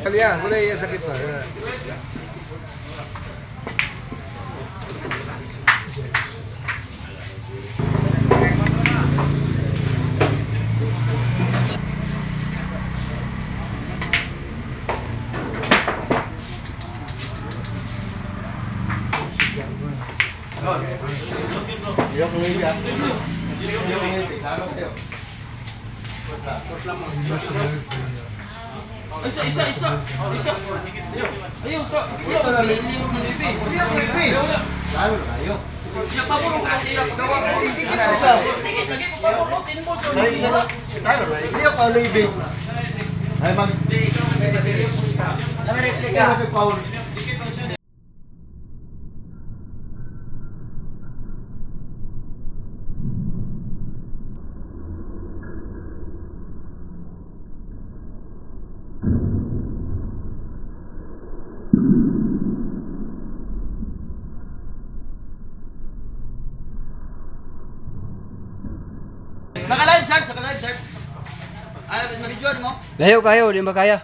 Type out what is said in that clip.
Kalian boleh ya sakit lah. Wala ka niyo. Kalian, boleh ya sakit pak. Isa, isa, isa. Isa. Ayun, sa. Ito na rin. Lalo na kayo. Siya pa mo ka tira pagawa ko. Isa. Tikit lagi ko pa mo tin mo. Tayo na. Lalo na. Hindi ako living. Ay mag... Dami replika. Ikaw si Chat, sa live chat. Ay, na-video mo. Layo kayo, di ba kaya?